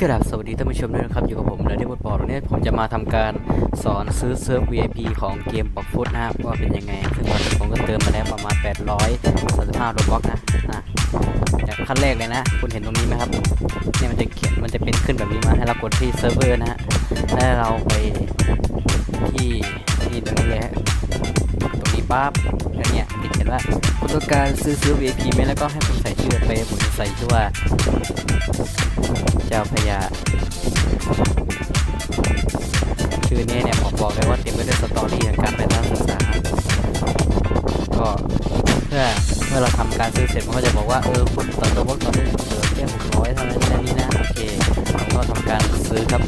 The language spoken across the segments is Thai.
กราบสวัสดีท่านผู้ชมด้วยนะครับ อยู่กับผมและที่บทบอร์ดวันนี้ผมจะมาทำการสอนซื้อเซิร์ฟ VIP ของเกมบอกฟุตนะครับว่าเป็นยังไงซึ่งตอนนี้ผมก็เติมมาแล้วประมาณ 835โรบล็อกนะอะจากขั้นแรกเลยนะ คุณเห็นตรงนี้ไหมครับเนี่ยมันจะเขียนมันจะเป็นขึ้นแบบนี้มาให้เรากดที่เซิร์ฟเวอร์นะฮะแล้วเราไปที่นี่ตรงนี้เลยฮะ ปั๊บแล้วเนี่ยมันจะเขียนว่าคุณต้องการซื้อซิร์ฟ VIP ไหมแล้วก็ให้คุณใส่ชื่อไปผมจะใส่ชื่อว่า เจ้าพญาชื่อนี้เนี่ยผมบอกเลยว่าเต็มไปด้วยสตอรี่ทางการไปทางศึกษาก็เพื่อเมื่อเราทำการซื้อเสร็จมันก็จะบอกว่าเออคุณต่อตัวพวกต่อได้เหลือแค่หกร้อยเท่านั้นแค่นี้นะโอเคผมก็ทำการซื้อครับ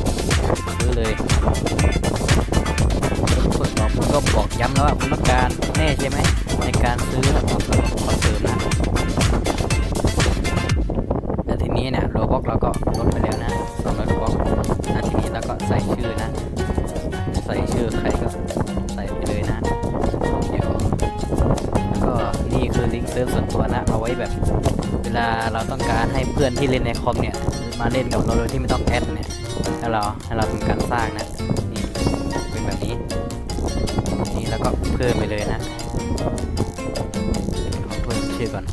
ซื้อเลยคุณบอกคุณก็บอกย้ำแล้วว่าคุณต้องการ แน่ใช่ไหมในการซื้อขอเสริมนะแล้วทีนี้เนี่ยโรบ็อกเราก็ลดไปแล้วนะสองร้อยโรบ็อกแล้วทีนี้เราก็ใส่ชื่อนะ ใส่ชื่อใครก็ใส่ไปเลยนะเดี๋ยวแล้วก็นี่คือลิงก์เซิร์ฟส่วนตัวนะ เอาไว้แบบเวลาเราต้องการให้เพื่อนที่เล่นในคอมเนี่ยมาเล่นกับเราโดยที่ไม่ต้องแอดเนี่ยให้เราให้เราทำการสร้างนะ นี่แล้วก็เพิ่มไปเลยนะขอเพิ่มชื่อก่อน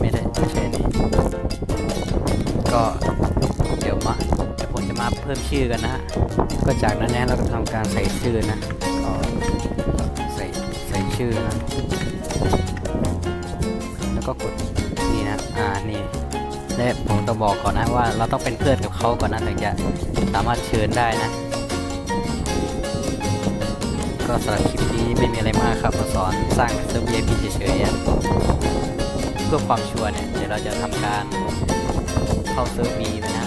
ไม่ได้ไม่ใช่อันนี้ก็เดี๋ยวมาเดี๋ยวผมจะมาเพิ่มชื่อกันนะฮะก็จากนั้นเนี่ยเราก็ทำการใส่ชื่อนะก็ใส่ใส่ชื่อนะแล้วก็กดนี่นะอ่านี่และผมต้องบอกก่อนนะว่าเราต้องเป็นเพื่อนกับเขาก่อนนะถึงจะสามารถเชิญได้นะ ก็สำหรับคลิปนี้ไม่มีอะไรมากครับมาสอนสร้างเซิร์ฟ VIP เฉยๆเพื่อความชัวร์เนี่ยเดี๋ยวเราจะทำการเข้าเซิร์ฟบีนะ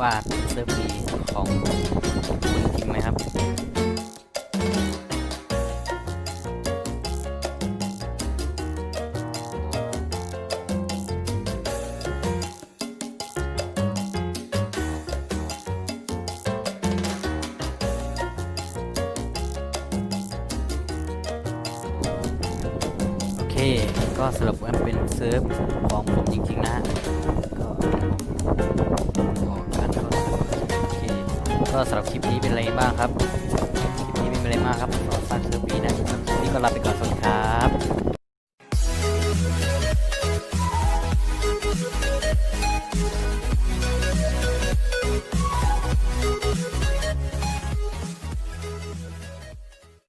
ว่าเป็นเซิร์ฟบีของคุณจริงไหมครับ คก็สรุปว่าเป็นเซิร์ฟของผมจริงๆนะก็ขอการเข้าโอเคก็สำหรับคลิปนี้เป็นอะไรบ้างครับ คลิปนี้ไม่เป็นอะไรมากครับขอสร้างเซิร์ฟนี้นะคลิปนี้ก็ลาไปก่อนสวัสดีครับ